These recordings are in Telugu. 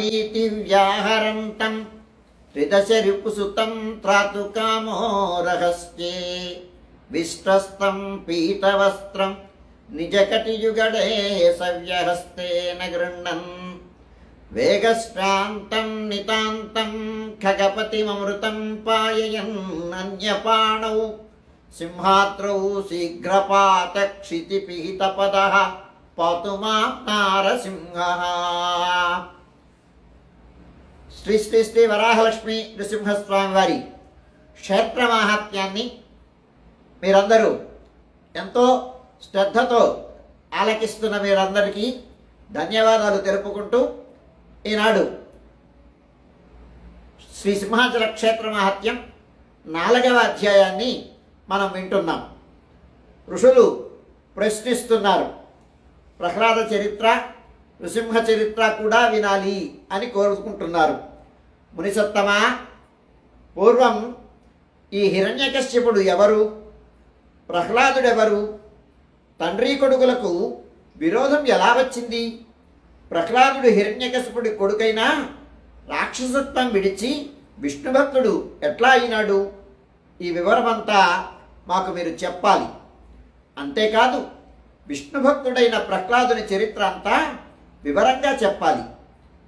ఇతి వ్యాహరంతం త్రిదశరిపుసుతం త్రాతుకామో రహస్యే. విష్టస్తం పీతవస్త్రం నిజకటియుగడే సవ్యహస్తేన గృహ్ణన్ వేగశ్రాంతం నితాంతం ఖగపతిమమృతం పాయయన్ అన్యపాణౌ. సింహాద్రౌ శీఘ్రపాత క్షితిపీతపద పాతు మాం నారసింహ. శ్రీ శ్రీ శ్రీ వరాహలక్ష్మి నృసింహస్వామి వారి క్షేత్ర మాహాత్మ్యాన్ని మీరందరూ ఎంతో శ్రద్ధతో ఆలకిస్తున్న మీరందరికీ ధన్యవాదాలు తెలుపుకుంటూ ఈనాడు శ్రీ సింహాచల క్షేత్ర మహత్యం నాలుగవ అధ్యాయాన్ని మనం వింటున్నాం. ఋషులు ప్రశ్నిస్తున్నారు ప్రహ్లాద చరిత్ర నృసింహ చరిత్ర కూడా వినాలి అని కోరుకుంటున్నారు. మునిసత్తమా? పూర్వం ఈ హిరణ్యకశ్యపుడు ఎవరు? ప్రహ్లాదుడెవరు? తండ్రి కొడుకులకు విరోధం ఎలా వచ్చింది? ప్రహ్లాదుడు హిరణ్యకశపుడి కొడుకైనా రాక్షసత్వం విడిచి విష్ణుభక్తుడు ఎట్లా అయినాడు? ఈ వివరమంతా మాకు మీరు చెప్పాలి. అంతేకాదు విష్ణుభక్తుడైన ప్రహ్లాదుని చరిత్ర అంతా వివరంగా చెప్పాలి.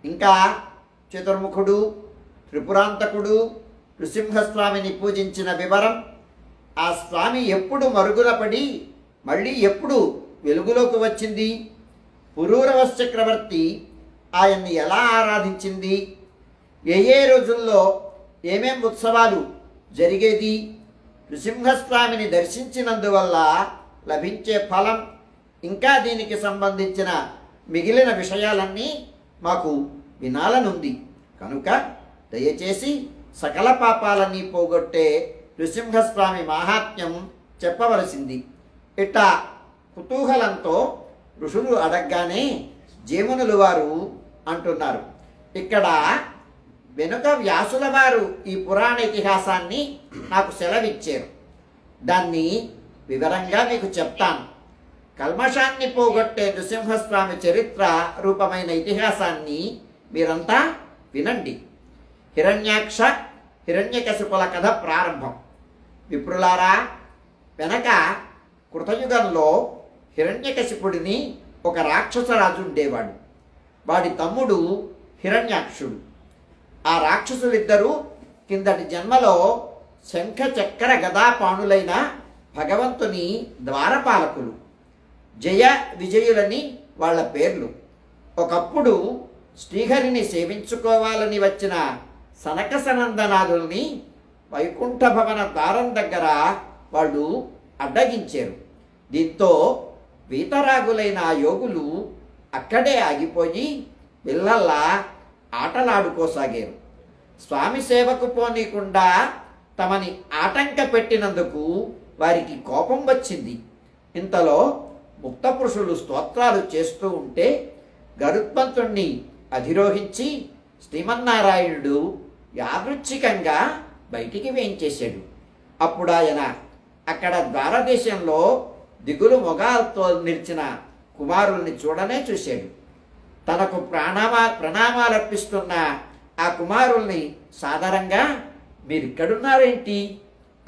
ఇంకా చతుర్ముఖుడు త్రిపురాంతకుడు నృసింహస్వామిని పూజించిన వివరం ఆ స్వామి ఎప్పుడు మరుగున పడి మళ్ళీ ఎప్పుడు వెలుగులోకి వచ్చింది? పురూరవశ చక్రవర్తి ఆయన్ని ఎలా ఆరాధించింది? ఏ ఏ రోజుల్లో ఏమేం ఉత్సవాలు జరిగేది? నృసింహస్వామిని దర్శించినందువల్ల లభించే ఫలం ఇంకా దీనికి సంబంధించిన మిగిలిన విషయాలన్నీ మాకు వినాలనుంది. కనుక దయచేసి సకల పాపాలన్నీ పోగొట్టే నృసింహస్వామి మాహాత్మ్యం చెప్పవలసింది. ఇట కుతూహలంతో ఋషులు అడగగానే జీవనులు వారు అంటున్నారు. ఇక్కడ వెనుక వ్యాసుల వారు ఈ పురాణ ఇతిహాసాన్ని నాకు సెలవిచ్చారు. దాన్ని వివరంగా మీకు చెప్తాను. కల్మషాన్ని పోగొట్టే నృసింహస్వామి చరిత్ర రూపమైన ఇతిహాసాన్ని మీరంతా వినండి. హిరణ్యాక్ష హిరణ్యకశిపుల కథ ప్రారంభం. విప్రులారా వెనక కృతయుగంలో హిరణ్యకశిపుడిని ఒక రాక్షసరాజు ఉండేవాడు. వాడి తమ్ముడు హిరణ్యాక్షుడు. ఆ రాక్షసులిద్దరూ కిందటి జన్మలో శంఖ చక్ర గదాపాణులైన భగవంతుని ద్వారపాలకులు. జయ విజయులని వాళ్ళ పేర్లు. ఒకప్పుడు శ్రీహరిని సేవించుకోవాలని వచ్చిన సనక సనందనాథుల్ని వైకుంఠ భవన ద్వారం దగ్గర వాళ్ళు అడ్డగించారు. దీంతో వీతరాగులైన యోగులు అక్కడే ఆగిపోయి పిల్లల్లా ఆటలాడుకోసాగారు. స్వామి సేవకు పోనీకుండా తమని ఆటంక పెట్టినందుకు వారికి కోపం వచ్చింది. ఇంతలో ముక్త పురుషులు స్తోత్రాలు చేస్తూ ఉంటే గరుత్మంతుణ్ణి అధిరోహించి శ్రీమన్నారాయణుడు యాదృచ్ఛికంగా బయటికి వేయించేశాడు. అప్పుడు ఆయన అక్కడ ద్వారదేశంలో దిగులు మొగాలతో నిలిచిన కుమారుల్ని చూడనే చూశాడు. తనకు ప్రాణామా ప్రణామాలర్పిస్తున్న ఆ కుమారుల్ని సాధారణంగా మీరు ఇక్కడున్నారేంటి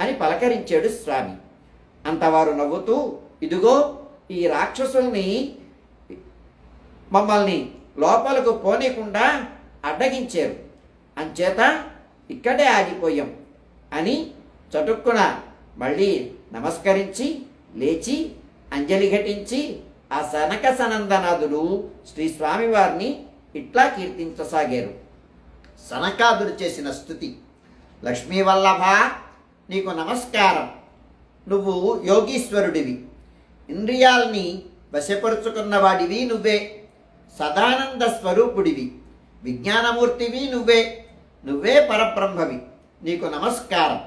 అని పలకరించాడు స్వామి. అంతవారు నవ్వుతూ ఇదిగో ఈ రాక్షసుల్ని మమ్మల్ని లోపలకు పోనీకుండా అడ్డగించారు. అంచేత ఇక్కడే ఆగిపోయాం అని చటుక్కున మళ్ళీ నమస్కరించి లేచి అంజలి ఘటించి ఆ సనక సనందనాథుడు శ్రీ స్వామివారిని ఇట్లా కీర్తించసాగారు. శనకాదుడు చేసిన స్థుతి. లక్ష్మీవల్లభ నీకు నమస్కారం. నువ్వు యోగీశ్వరుడివి. ఇంద్రియాల్ని వశపరుచుకున్నవాడివి నువ్వే. సదానంద స్వరూపుడివి. విజ్ఞానమూర్తివి నువ్వే. నువ్వే పరబ్రహ్మవి నీకు నమస్కారం.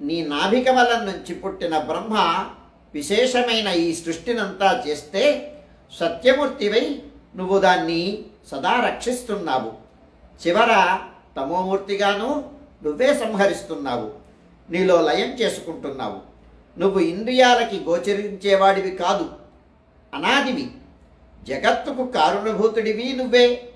నీ నాభికమలం నుంచి పుట్టిన బ్రహ్మ విశేషమైన ఈ సృష్టినంతా చేస్తే సత్యమూర్తివై నువ్వు దాన్ని సదా రక్షిస్తున్నావు. చివర తమోమూర్తిగాను నువ్వే సంహరిస్తున్నావు. నీలో లయం చేసుకుంటున్నావు. నువ్వు ఇంద్రియాలకి గోచరించేవాడివి కాదు. అనాదివి. జగత్తుకు కారుణభూతుడివి నువ్వే.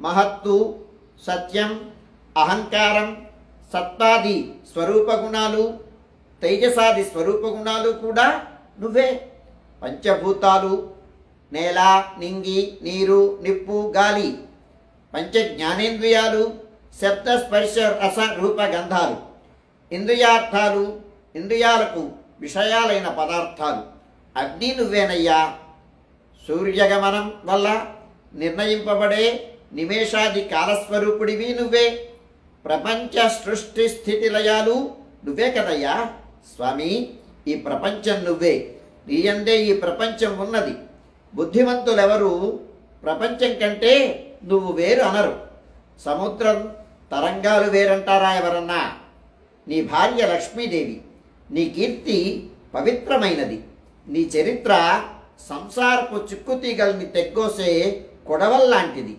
మహత్తు సత్యం అహంకారం సత్తాది స్వరూప గుణాలు తేజసాది స్వరూప గుణాలు కూడా నువ్వే. పంచభూతాలు నేల నింగి నీరు నిప్పు గాలి పంచ జ్ఞానేంద్రియాలు శబ్ద స్పర్శ రస రూప గంధాలు ఇంద్రియార్థాలు ఇంద్రియాలకు విషయాలైన పదార్థాలు. అగ్ని నువ్వేనయ్యా. సూర్యగమనం వల్ల నిర్ణయింపబడే నిమేషాది కాలస్వరూపుడివి నువ్వే. ప్రపంచ సృష్టి స్థితి లయాలు నువ్వే కదయ్యా స్వామి. ఈ ప్రపంచం నువ్వే. నీయందే ఈ ప్రపంచం ఉన్నది. బుద్ధిమంతులెవరు ప్రపంచం కంటే నువ్వు వేరు అనరు. సముద్రం తరంగాలు వేరంటారా ఎవరన్నా? నీ భార్య లక్ష్మీదేవి నీ కీర్తి పవిత్రమైనది. నీ చరిత్ర సంసారపు చిక్కుతీగల్ని తెగ్గోసే కొడవల్లాంటిది.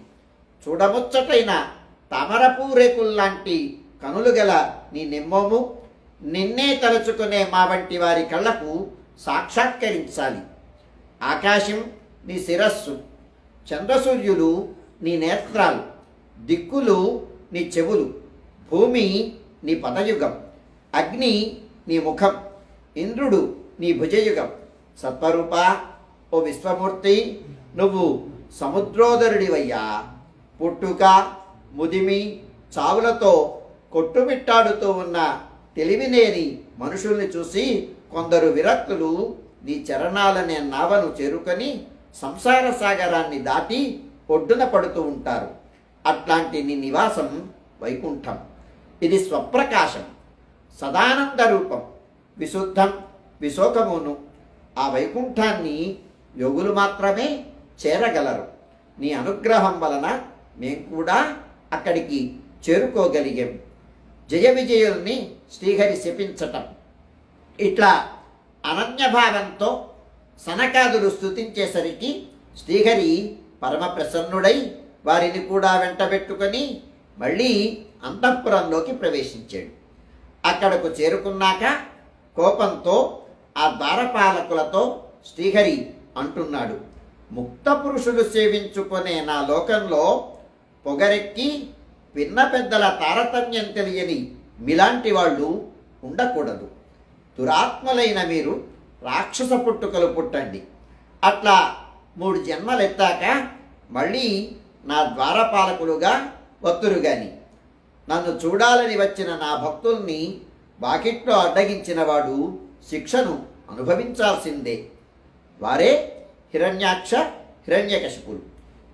చూడముచ్చటైన తమరపు రేకుల్లాంటి కనులు గల నీ నిమ్మము నిన్నే తలుచుకునే మా వంటి వారి కళ్ళకు సాక్షాత్కరించాలి. ఆకాశం నీ శిరస్సు చంద్రసూర్యులు నీ నేత్రాలు దిక్కులు నీ చెవులు భూమి నీ పదయుగం అగ్ని నీ ముఖం ఇంద్రుడు నీ భుజయుగం. సత్వరూప ఓ విశ్వమూర్తి నువ్వు సముద్రోదరుడివయ్యా. పుట్టుక ముదిమి చావులతో కొట్టుమిట్టాడుతూ ఉన్న తెలివినేని మనుషుల్ని చూసి కొందరు విరక్తులు నీ చరణాలనే నావను చేరుకొని సంసార సాగరాన్ని దాటి ఒడ్డున పడుతూ ఉంటారు. అట్లాంటి నీ నివాసం వైకుంఠం. ఇది స్వప్రకాశం. సదానంద రూపం. విశుద్ధం. విశోకమును. ఆ వైకుంఠాన్ని యోగులు మాత్రమే చేరగలరు. నీ అనుగ్రహం వలన మేము కూడా అక్కడికి చేరుకోగలిగాం. జయ విజయుల్ని శ్రీహరి శపించటం. ఇట్లా అనన్యభావంతో సనకాదులు స్తుతించేసరికి శ్రీహరి పరమ ప్రసన్నుడై వారిని కూడా వెంటబెట్టుకొని మళ్ళీ అంతఃపురంలోకి ప్రవేశించాడు. అక్కడకు చేరుకున్నాక కోపంతో ఆ ద్వారపాలకులతో శ్రీహరి అంటున్నాడు ముక్త పురుషులు సేవించుకునే నా లోకంలో పొగరెక్కి పిన్న పెద్దల తారతమ్యం తెలియని మిలాంటి వాళ్ళు ఉండకూడదు. దురాత్మలైన మీరు రాక్షస పుట్టుకలు పుట్టండి. అట్లా మూడు జన్మలెత్తాక మళ్ళీ నా ద్వారపాలకులుగా వత్తురు గాని నన్ను చూడాలని వచ్చిన నా భక్తుల్ని వాకిట్లో అడ్డగించిన వాడు శిక్షను అనుభవించాల్సిందే. వారే హిరణ్యాక్ష హిరణ్యకశిపులు.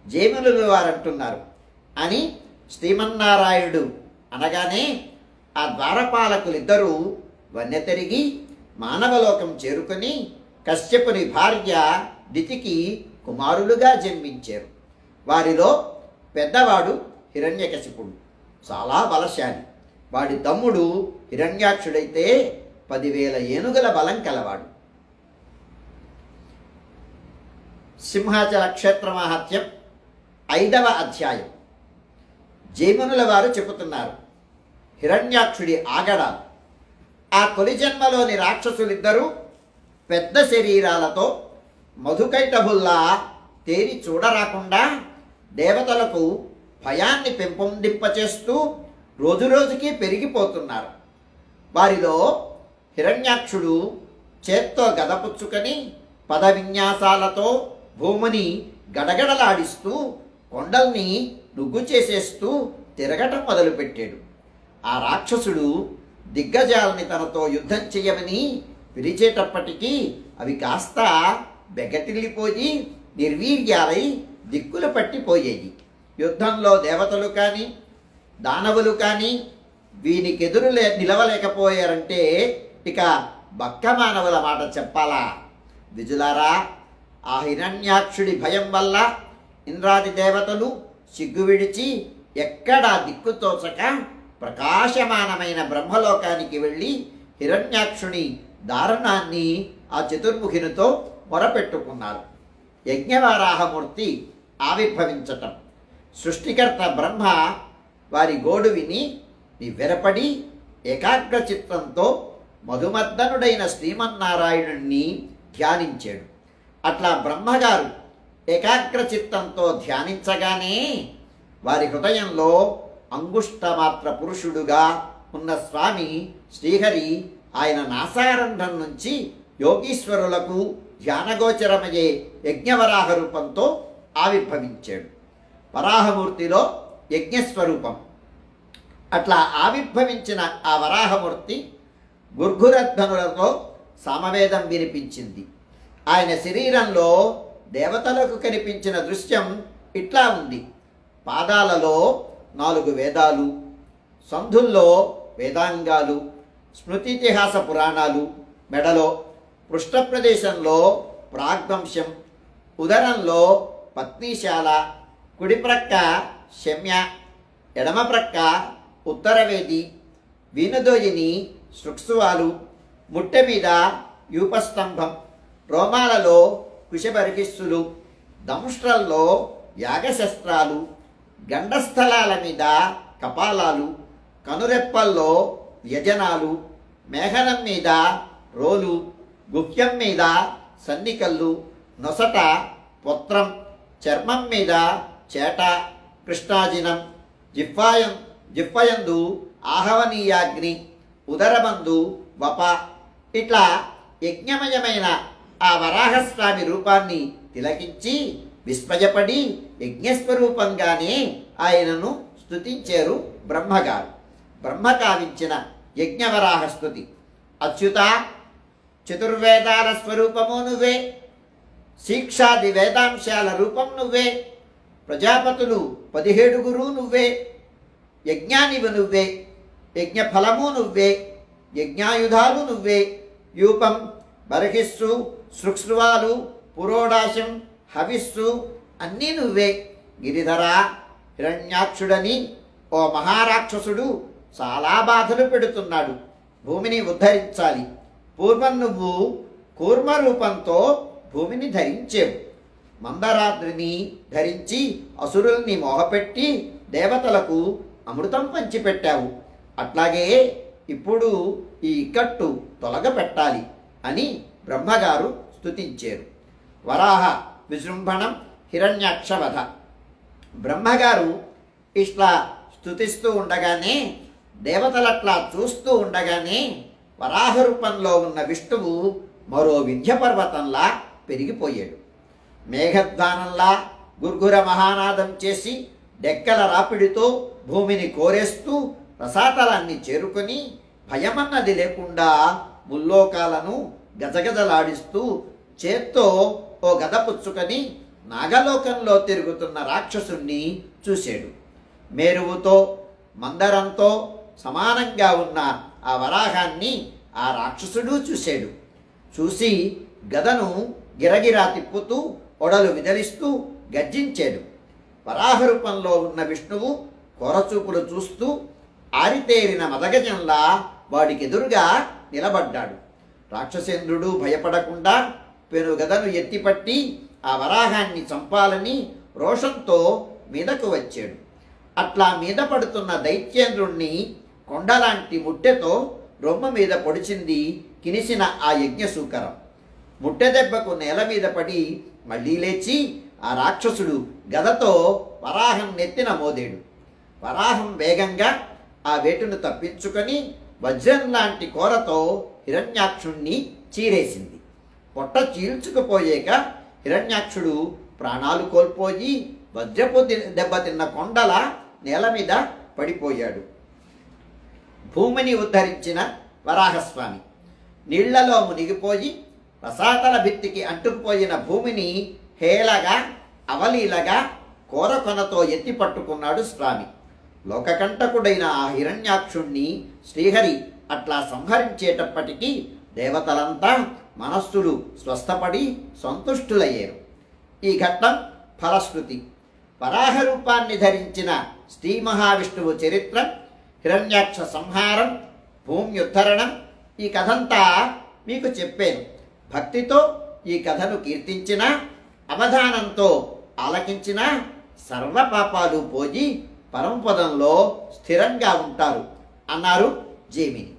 జేమునులు వారంటున్నారు. అని శ్రీమన్నారాయణుడు అనగానే ఆ ద్వారపాలకులిద్దరూ వన్నె తిరిగి మానవలోకం చేరుకొని కశ్యపుని భార్య దితికి కుమారులుగా జన్మించారు. వారిలో పెద్దవాడు హిరణ్యకశిపుడు. చాలా బలశాలి. వాడి తమ్ముడు హిరణ్యాక్షుడైతే పదివేల ఏనుగుల బలం కలవాడు. సింహాచల క్షేత్ర మహాత్యం ఐదవ అధ్యాయం. జైమనుల వారు చెబుతున్నారు. హిరణ్యాక్షుడి ఆగడ ఆ తొలి జన్మలోని రాక్షసులిద్దరూ పెద్ద శరీరాలతో మధుకైటభుల్లా తేరి చూడరాకుండా దేవతలకు భయాన్ని పెంపొందింపచేస్తూ రోజురోజుకి పెరిగిపోతున్నారు. వారిలో హిరణ్యాక్షుడు చేత్తో గదపుచ్చుకొని పద విన్యాసాలతో భూమిని గడగడలాడిస్తూ కొండల్ని నుగ్గు చేసేస్తూ తిరగటం మొదలుపెట్టాడు. ఆ రాక్షసుడు దిగ్గజాలని తనతో యుద్ధం చేయమని పిలిచేటప్పటికీ అవి కాస్త బెగటిల్లిపోయి నిర్వీర్యాలై దిక్కులు పట్టిపోయేవి యుద్ధంలో దేవతలు కానీ దానవులు కానీ వీనికెదురు లే నిలవలేకపోయారంటే ఇక బక్క మానవుల మాట చెప్పాలా? విజులారా ఆ హిరణ్యాక్షుడి భయం వల్ల ఇంద్రాది దేవతలు సిగ్గు విడిచి ఎక్కడా దిక్కు తోచక ప్రకాశమానమైన బ్రహ్మలోకానికి వెళ్ళి హిరణ్యాక్షుని దారుణాన్ని ఆ చతుర్ముఖినితో మొరపెట్టుకున్నారు యజ్ఞవారాహమూర్తి ఆవిర్భవించటం. సృష్టికర్త బ్రహ్మ వారి గోడు విని నివ్వెరపడి ఏకాగ్ర చిత్తంతో మధుమద్దనుడైన శ్రీమన్నారాయణుణ్ణి ధ్యానించాడు. అట్లా బ్రహ్మగారు ఏకాగ్ర చిత్తంతో ధ్యానించగానే వారి హృదయంలో అంగుష్టమాత్ర పురుషుడుగా ఉన్న స్వామి శ్రీహరి ఆయన నాసారంధ్రం నుంచి యోగీశ్వరులకు ధ్యానగోచరమయ్యే యజ్ఞవరాహ రూపంతో ఆవిర్భవించాడు. వరాహమూర్తిలో యజ్ఞస్వరూపం. అట్లా ఆవిర్భవించిన ఆ వరాహమూర్తి గుర్గురధ్వనులతో సామవేదం వినిపించింది. ఆయన శరీరంలో దేవతలకు కనిపించిన దృశ్యం ఇట్లా ఉంది. పాదాలలో నాలుగు వేదాలు సంధుల్లో వేదాంగాలు స్మృతితిహాస పురాణాలు మెడలో పృష్ఠప్రదేశంలో ప్రాగ్వంశం ఉదరంలో పత్నీశాల కుడిప్రక్క శమ్య ఎడమప్రక్క ఉత్తరవేది వీణదోయిని శృక్సువాలు ముట్టె మీద యూపస్తంభం రోమాలలో కుశబరికిస్సులు దంష్ట్రల్లో యాగశస్త్రాలు గండస్థలాల మీద కపాలాలు కనురెప్పల్లో వ్యజనాలు మేఘనం మీద రోలు గుహ్యం మీద సన్నికల్లు నొసట పొత్రం చర్మం మీద చేట కృష్ణాజినం జిహ్వాయం జిహ్వయందు ఆహవనీయాగ్ని ఉదరబందు వప ఇట్లా యజ్ఞమయమైన ఆ వరాహస్వామి రూపాన్ని తిలకించి విస్మయపడి యజ్ఞస్వరూపంగానే ఆయనను స్తుతించారు బ్రహ్మగారు. బ్రహ్మ కావించిన యజ్ఞవరాహ స్తుతి అచ్యుత చతుర్వేదాల స్వరూపము నువ్వే. శిక్షాది వేదాంశాల రూపం నువ్వే. ప్రజాపతులు పదిహేడుగురు నువ్వే. యజ్ఞానివి నువ్వే. యజ్ఞఫలము నువ్వే. యజ్ఞాయుధాలు నువ్వే. యూపం బర్హిస్సు సృక్స్రువాలు పురోడాశం హవిస్సు అన్నీ నువ్వే. గిరిధర హిరణ్యాక్షుడని ఓ మహారాక్షసుడు చాలా బాధలు పెడుతున్నాడు. భూమిని ఉద్ధరించాలి. పూర్వం నువ్వు కూర్మ రూపంతో భూమిని ధరించేవు. మందరాద్రిని ధరించి అసురుల్ని మోహపెట్టి దేవతలకు అమృతం పంచిపెట్టావు. అట్లాగే ఇప్పుడు ఈ ఇక్కట్టు తొలగపెట్టాలి. అని బ్రహ్మగారు స్తుతించారు. వరాహ విజృంభణం హిరణ్యాక్షవధ. బ్రహ్మగారు ఇట్లా స్తుతిస్తూ ఉండగానే దేవతలట్లా చూస్తూ ఉండగానే వరాహ రూపంలో ఉన్న విష్ణువు మరో వింధ్య పర్వతంలా పెరిగిపోయాడు. మేఘద్వానంలా గుర్గుర మహానాదం చేసి డెక్కల రాపిడితో భూమిని కోరేస్తూ రసాతలాన్ని చేరుకొని భయమన్నది లేకుండా ముల్లోకాలను గజగజలాడిస్తూ చేత్తో ఓ గద పుచ్చుకొని నాగలోకంలో తిరుగుతున్న రాక్షసుణ్ణి చూశాడు. మేరువుతో మందరంతో సమానంగా ఉన్న ఆ వరాహాన్ని ఆ రాక్షసుడు చూశాడు. చూసి గదను గిరగిరా తిప్పుతూ ఒడలు విదలిస్తూ గర్జించాడు. వరాహ రూపంలో ఉన్న విష్ణువు కొరచూపులు చూస్తూ ఆరితేరిన మదగజంలా వాడికి ఎదురుగా నిలబడ్డాడు. రాక్షసేంద్రుడు భయపడకుండా పెనుగదను ఎత్తిపట్టి ఆ వరాహాన్ని చంపాలని రోషంతో మీదకు వచ్చాడు. అట్లా మీద పడుతున్న దైత్యేంద్రుణ్ణి కొండలాంటి ముట్టెతో రొమ్మ మీద పొడిచింది కినిసిన ఆ యజ్ఞసూకరం. ముట్టె దెబ్బకు నేల మీద పడి మళ్ళీ లేచి ఆ రాక్షసుడు గదతో వరాహం నెత్తిన మోదేడు. వరాహం వేగంగా ఆ వేటును తప్పించుకొని వజ్రం లాంటి కోరతో హిరణ్యాక్షుణ్ణి చీరేసింది. పొట్ట చీల్చుకుపోయాక హిరణ్యాక్షుడు ప్రాణాలు కోల్పోయి వజ్రపు దెబ్బతిన్న కొండల నేల మీద పడిపోయాడు. భూమిని ఉద్ధరించిన వరాహస్వామి నీళ్ళలో మునిగిపోయి రసాతల భిత్తికి అంటుకుపోయిన భూమిని హేలగా అవలీలగా కోరకొనతో ఎత్తి పట్టుకున్నాడు స్వామి. లోకకంటకుడైన ఆ హిరణ్యాక్షుణ్ణి శ్రీహరి అట్లా సంహరించేటప్పటికీ దేవతలంతా మనస్సులు స్వస్థపడి సంతుష్టులయ్యారు. ఈ ఘట్టం ఫలశ్రుతి. వరాహ రూపాన్ని ధరించిన శ్రీ మహావిష్ణువు చరిత్ర హిరణ్యాక్ష సంహారం భూమ్యుద్ధరణం ఈ కథంతా మీకు చెప్పాను. భక్తితో ఈ కథను కీర్తించిన అవధానంతో ఆలకించిన సర్వ పాపాలు పోయి పరమపదంలో స్థిరంగా ఉంటారు. అన్నారు జేమిని.